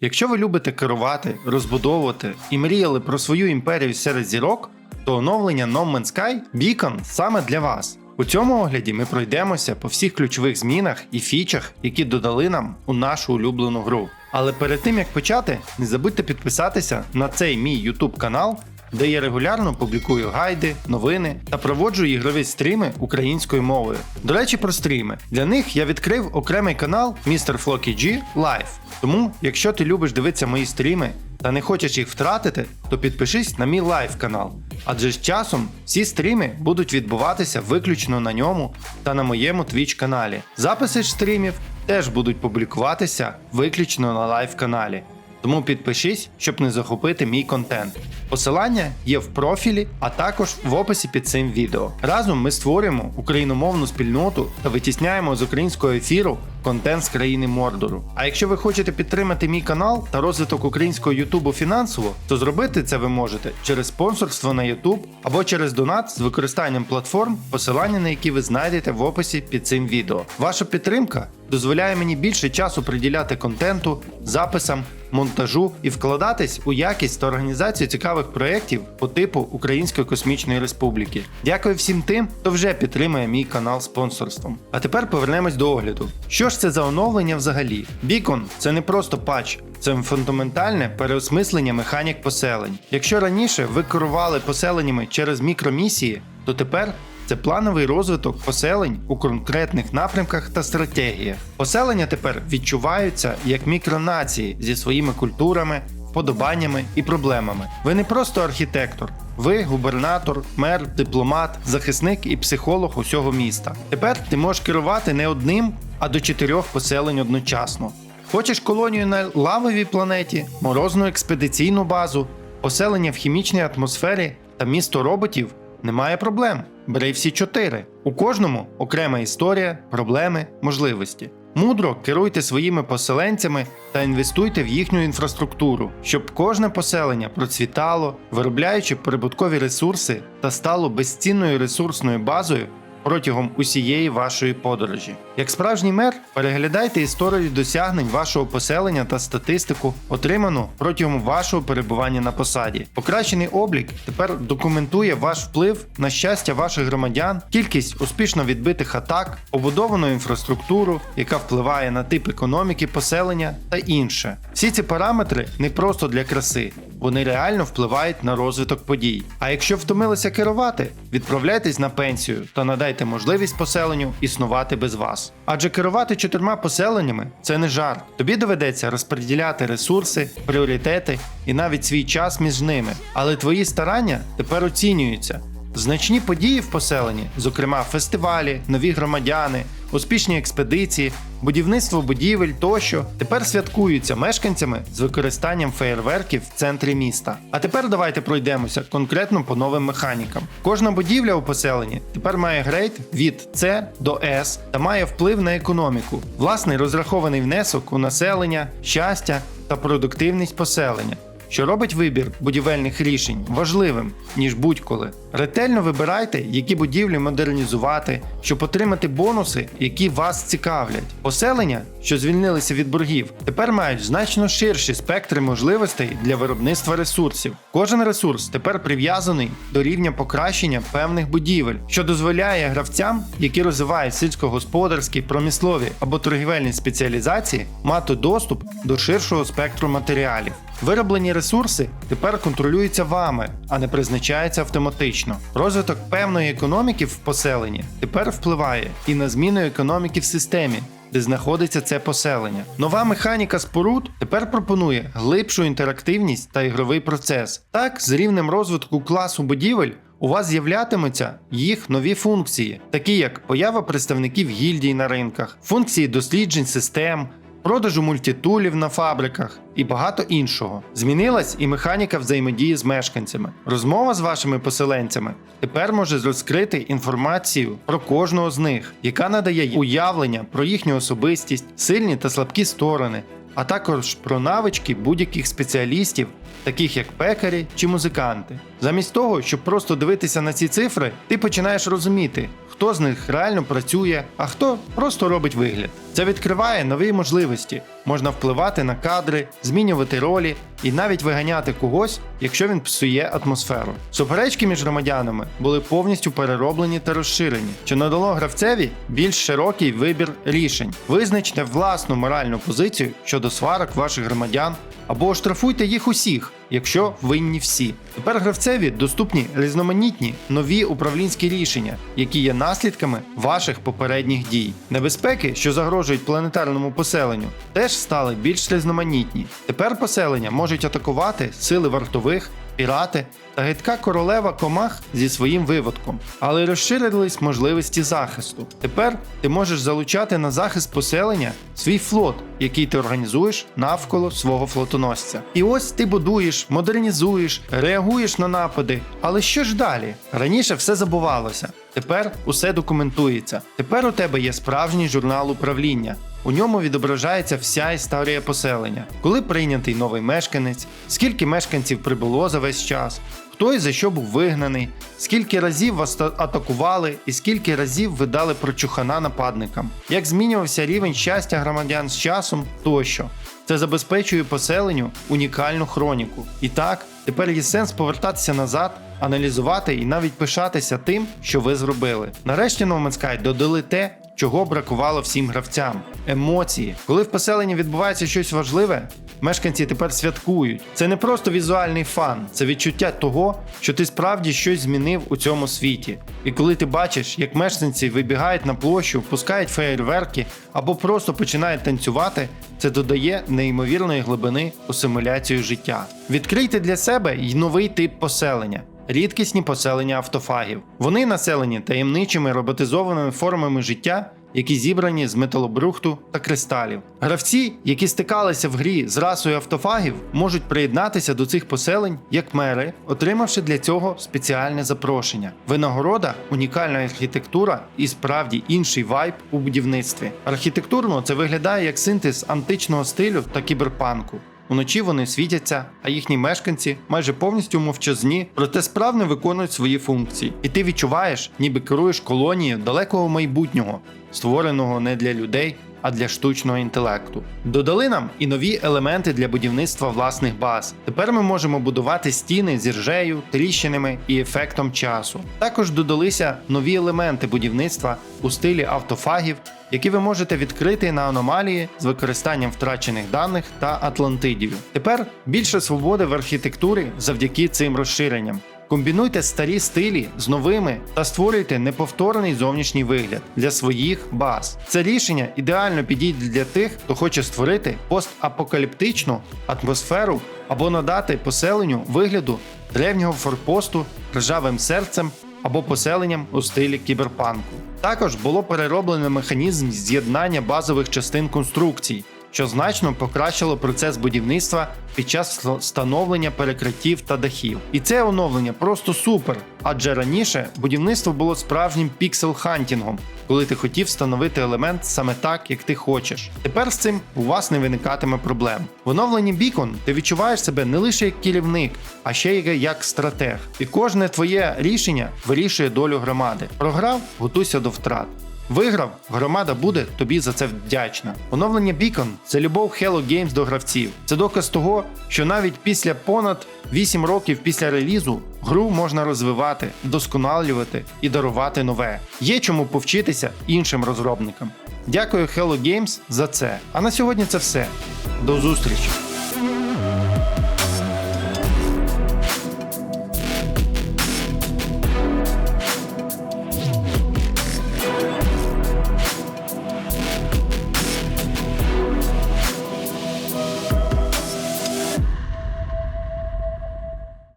Якщо ви любите керувати, розбудовувати і мріяли про свою імперію серед зірок, то оновлення No Man's Sky Beacon саме для вас. У цьому огляді ми пройдемося по всіх ключових змінах і фічах, які додали нам у нашу улюблену гру. Але перед тим як почати, не забудьте підписатися на цей мій YouTube канал, де я регулярно публікую гайди, новини та проводжу ігрові стріми українською мовою. До речі, про стріми. Для них я відкрив окремий канал Mr. Flocky G Live. Тому, якщо ти любиш дивитися мої стріми та не хочеш їх втратити, то підпишись на мій лайв канал. Адже з часом всі стріми будуть відбуватися виключно на ньому та на моєму Twitch каналі. Записи ж стрімів теж будуть публікуватися виключно на лайв каналі. Тому підпишись, щоб не захопити мій контент. Посилання є в профілі, а також в описі під цим відео. Разом ми створюємо україномовну спільноту та витісняємо з українського ефіру контент з країни Мордору. А якщо ви хочете підтримати мій канал та розвиток українського Ютубу фінансово, то зробити це ви можете через спонсорство на Ютуб або через донат з використанням платформ, посилання на які ви знайдете в описі під цим відео. Ваша підтримка дозволяє мені більше часу приділяти контенту, записам, монтажу і вкладатись у якість та організацію цікавих проєктів по типу Української космічної республіки. Дякую всім тим, хто вже підтримує мій канал спонсорством. А тепер повернемось до огляду. Що ж це за оновлення взагалі? Бікон це не просто патч, це фундаментальне переосмислення механік поселень. Якщо раніше ви керували поселеннями через мікромісії, то тепер це плановий розвиток поселень у конкретних напрямках та стратегіях. Поселення тепер відчуваються як мікронації зі своїми культурами, вподобаннями і проблемами. Ви не просто архітектор, ви губернатор, мер, дипломат, захисник і психолог усього міста. Тепер ти можеш керувати не одним, а до чотирьох поселень одночасно. Хочеш колонію на лавовій планеті, морозну експедиційну базу, поселення в хімічній атмосфері та місто роботів? Немає проблем. Бери всі чотири. У кожному окрема історія, проблеми, можливості. Мудро керуйте своїми поселенцями та інвестуйте в їхню інфраструктуру, щоб кожне поселення процвітало, виробляючи прибуткові ресурси та стало безцінною ресурсною базою протягом усієї вашої подорожі. Як справжній мер, переглядайте історію досягнень вашого поселення та статистику, отриману протягом вашого перебування на посаді. Покращений облік тепер документує ваш вплив на щастя ваших громадян, кількість успішно відбитих атак, побудовану інфраструктуру, яка впливає на тип економіки поселення та інше. Всі ці параметри не просто для краси. Вони реально впливають на розвиток подій. А якщо втомилися керувати, відправляйтесь на пенсію та надайте можливість поселенню існувати без вас. Адже керувати чотирма поселеннями це не жарт. Тобі доведеться розподіляти ресурси, пріоритети і навіть свій час між ними. Але твої старання тепер оцінюються. Значні події в поселенні, зокрема фестивалі, нові громадяни, успішні експедиції, будівництво будівель тощо, тепер святкуються мешканцями з використанням феєрверків в центрі міста. А тепер давайте пройдемося конкретно по новим механікам. Кожна будівля у поселенні тепер має грейд від С до С та має вплив на економіку. Власний розрахований внесок у населення, щастя та продуктивність поселення що робить вибір будівельних рішень важливим, ніж будь-коли. Ретельно вибирайте, які будівлі модернізувати, щоб отримати бонуси, які вас цікавлять. Поселення, що звільнилися від боргів, тепер мають значно ширші спектри можливостей для виробництва ресурсів. Кожен ресурс тепер прив'язаний до рівня покращення певних будівель, що дозволяє гравцям, які розвивають сільськогосподарські, промислові або торгівельні спеціалізації, мати доступ до ширшого спектру матеріалів. Вироблені ресурси тепер контролюються вами, а не призначаються автоматично. Розвиток певної економіки в поселенні тепер впливає і на зміну економіки в системі. Де знаходиться це поселення. Нова механіка споруд тепер пропонує глибшу інтерактивність та ігровий процес. Так, з рівнем розвитку класу будівель у вас з'являтимуться їх нові функції, такі як поява представників гільдій на ринках, функції досліджень систем, продажу мультитулів на фабриках і багато іншого. Змінилась і механіка взаємодії з мешканцями. Розмова з вашими поселенцями тепер може розкрити інформацію про кожного з них, яка надає уявлення про їхню особистість, сильні та слабкі сторони. А також про навички будь-яких спеціалістів, таких як пекарі чи музиканти. Замість того, щоб просто дивитися на ці цифри, ти починаєш розуміти, хто з них реально працює, а хто просто робить вигляд. Це відкриває нові можливості. Можна впливати на кадри, змінювати ролі і навіть виганяти когось, якщо він псує атмосферу. Суперечки між громадянами були повністю перероблені та розширені, що надало гравцеві більш широкий вибір рішень. Визначте власну моральну позицію щодо сварок ваших громадян або оштрафуйте їх усіх, якщо винні всі. Тепер гравцеві доступні різноманітні нові управлінські рішення, які є наслідками ваших попередніх дій. Небезпеки, що загрожують планетарному поселенню, теж стали більш різноманітні. Тепер поселення можуть атакувати сили вартових. Пірати та гидка королева комах зі своїм виводком, але розширились можливості захисту. Тепер ти можеш залучати на захист поселення свій флот, який ти організуєш навколо свого флотоносця. І ось ти будуєш, модернізуєш, реагуєш на напади. Але що ж далі? Раніше все забувалося. Тепер усе документується. Тепер у тебе є справжній журнал управління. У ньому відображається вся історія поселення, коли прийнятий новий мешканець, скільки мешканців прибуло за весь час, хто і за що був вигнаний, скільки разів вас атакували і скільки разів ви дали прочухана нападникам, як змінювався рівень щастя громадян з часом тощо. Це забезпечує поселенню унікальну хроніку. І так, тепер є сенс повертатися назад, аналізувати і навіть пишатися тим, що ви зробили. Нарешті No додали те, чого бракувало всім гравцям емоції. Коли в поселенні відбувається щось важливе, мешканці тепер святкують. Це не просто візуальний фан, це відчуття того, що ти справді щось змінив у цьому світі. І коли ти бачиш, як мешканці вибігають на площу, пускають феєрверки або просто починають танцювати, це додає неймовірної глибини у симуляцію життя. Відкрийте для себе й новий тип поселення. Рідкісні поселення автофагів. Вони населені таємничими роботизованими формами життя, які зібрані з металобрухту та кристалів. Гравці, які стикалися в грі з расою автофагів, можуть приєднатися до цих поселень як мери, отримавши для цього спеціальне запрошення. Винагорода унікальна архітектура і справді інший вайб у будівництві. Архітектурно це виглядає як синтез античного стилю та кіберпанку. Уночі вони світяться, а їхні мешканці майже повністю мовчазні, проте справно виконують свої функції. І ти відчуваєш, ніби керуєш колонією далекого майбутнього, створеного не для людей, а для штучного інтелекту. Додали нам і нові елементи для будівництва власних баз. Тепер ми можемо будувати стіни з іржею, тріщинами і ефектом часу. Також додалися нові елементи будівництва у стилі автофагів, які ви можете відкрити на аномалії з використанням втрачених даних та атлантидів. Тепер більше свободи в архітектурі завдяки цим розширенням. Комбінуйте старі стилі з новими та створюйте неповторний зовнішній вигляд для своїх баз. Це рішення ідеально підійде для тих, хто хоче створити постапокаліптичну атмосферу або надати поселенню вигляду древнього форпосту ржавим серцем або поселенням у стилі кіберпанку. Також було перероблено механізм з'єднання базових частин конструкцій, що значно покращило процес будівництва під час встановлення перекриттів та дахів. І це оновлення просто супер, адже раніше будівництво було справжнім піксел-хантінгом, коли ти хотів встановити елемент саме так, як ти хочеш. Тепер з цим у вас не виникатиме проблем. В оновленні Beacon ти відчуваєш себе не лише як керівник, а ще й як стратег. І кожне твоє рішення вирішує долю громади. Програв, готуйся до втрат. Виграв, громада буде тобі за це вдячна. Оновлення Beacon – це любов Hello Games до гравців. Це доказ того, що навіть після понад 8 років після релізу гру можна розвивати, вдосконалювати і дарувати нове. Є чому повчитися іншим розробникам. Дякую Hello Games за це. А на сьогодні це все. До зустрічі!